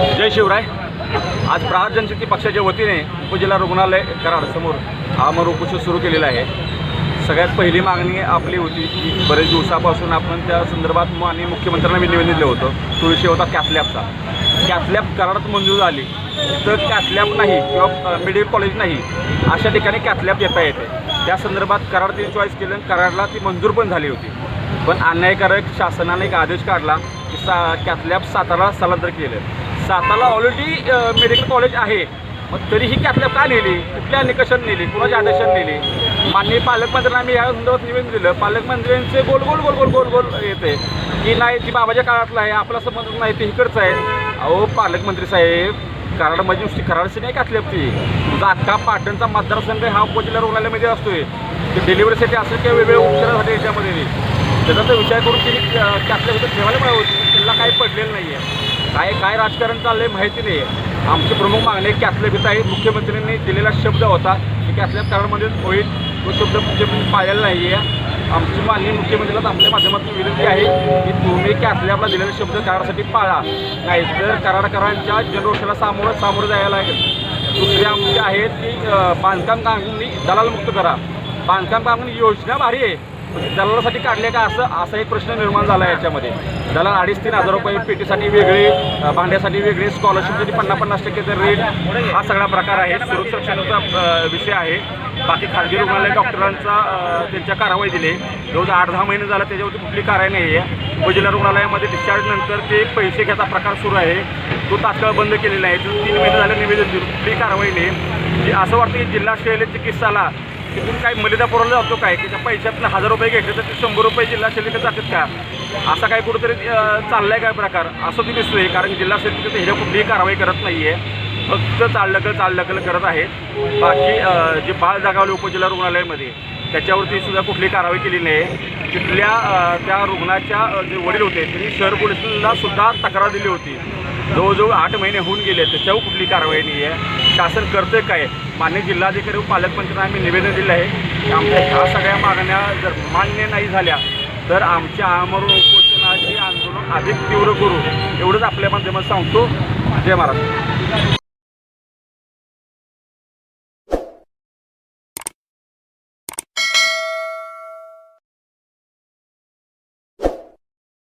जय शिवराय. आज प्रहार जनशक्ती पक्षाच्या वतीने उपजिल्हा रुग्णालय कराड समोर आमर उपोषण सुरू केलेलं आहे. सगळ्यात पहिली मागणी आपली होती की बरेच दिवसापासून आपण त्या संदर्भात आणि मुख्यमंत्र्यांना मी निवेदन दिलं होतं. तो विषय होता कॅथलॅबचा. कॅथलॅब कराडात मंजूर झाली. तर कॅथलॅब नाही किंवा मेडिकल कॉलेज नाही अशा ठिकाणी कॅथलॅब येता येते. त्या संदर्भात कराड तिने चॉईस केलं आणि कराडला ती मंजूर पण झाली होती. पण अन्यायकारक शासनाने एक आदेश काढला की सा कॅथलॅब सातारा स्थलांतर केलं. सातारा ऑलरेडी मेडिकल कॉलेज आहे. मग तरीही कॅथलॅब का नेली? कुठल्या निकषात नेली? कुणाच्या आदेशात नेली? माननीय पालकमंत्र्यांना आम्ही या संदर्भात निवेदन दिलं. पालकमंत्र्यांचे गोल गोल गोल गोल गोल गोल येते. की नाही ती बाबाच्या काळातलं आहे आपला संबंध नाही ते इकडचं आहे. अहो पालकमंत्री साहेब कराडमध्ये नुसती कराडशी नाही घातली ती तुझा अख्खा पाटणचा मतदारसंघ हा उपजिल्हा रुग्णालयामध्ये असतोय. ते डिलिव्हरीसाठी असेल किंवा वेगवेगळ्या उपचारासाठी याच्यामध्ये त्याचा तर विचार करून तिने त्यातल्या इथं ठेवायला पाहिजे होती. त्यांना काही पडलेलं नाही आहे काय काय राजकारण चाललंय माहिती नाही आहे आमची प्रमुख मागणी कॅथलॅब आहे मुख्यमंत्र्यांनी दिलेला शब्द होता की कॅथलॅब कराडमध्येच होईल तो शब्द मुख्यमंत्री पाळलेला नाही आहे आमची मागणी मुख्यमंत्र्याला आपल्या माध्यमातून विनंती आहे की तुम्ही कॅथलॅबला दिलेला शब्द कराडासाठी पाळा. नाहीतर कराडकरांच्या जनरोषाला सामोरं सामोरं जायला लागेल. दुसरे आमचे आहेत की बांधकाम कामगारांनी दलालमुक्त करा. बांधकाम कामगार योजना भारी आहे. दलालासाठी काढले का असं असा एक प्रश्न निर्माण झाला आहे याच्यामध्ये. दलाल अडीच तीन हजार रुपये पेटीसाठी वेगळे भांड्यासाठी वेगळे स्कॉलरशिपसाठी पन्नास पन्नास टक्केचा रेट हा सगळा प्रकार आहे. सुरक्षेचा विषय आहे. बाकी खाजगी रुग्णालय डॉक्टरांचा त्यांच्या कारवाई दिली. जवळजवळ आठ दहा महिने झाला त्याच्यावरती कुठली कारवाई नाही आहे. उपजिल्हा रुग्णालयामध्ये डिस्चार्जनंतर ते पैसे घ्यायचा प्रकार सुरू आहे. तो तात्काळ बंद केलेला आहे. तो तीन महिने झाले निवेदन दिली. कुठली कारवाई नाही. असं वाटतं की जिल्हा शैल्य चिकित्साला तिथून काही मर्यादा पुरवला जातो काय? की त्या पैशातनं हजार रुपये घेतले तर ते शंभर रुपये जिल्हा शैलीकडे जातात का? असा काय कुठंतरी चाललाय काय प्रकार? असं ती दिसतोय कारण जिल्हा शैली ह्याच्या कुठलीही कारवाई करत नाही आहे फक्त चालढकल चालढकल करत आहेत. बाकी जे बाळ जागावले उपजिल्हा रुग्णालयामध्ये त्याच्यावरती सुद्धा कुठली कारवाई केली नाही. तिथल्या त्या रुग्णाच्या जे वडील होते त्यांनी शहर पोलिसांना सुद्धा तक्रार दिली होती. जवळजवळ आठ महिने होऊन गेले त्याच्यावर कुठली कारवाई नाही आहे शासन करते काय? मान्य जिल्हाधिकारी व पालकमंत्र्यांना आम्ही निवेदन दिलं आहे की आमच्या ह्या सगळ्या मागण्या जर मान्य नाही झाल्या तर आमच्या आमरण उपोषणाचे आंदोलन अधिक तीव्र करू. एवढंच आपल्या माध्यमात सांगतो. जय महाराज.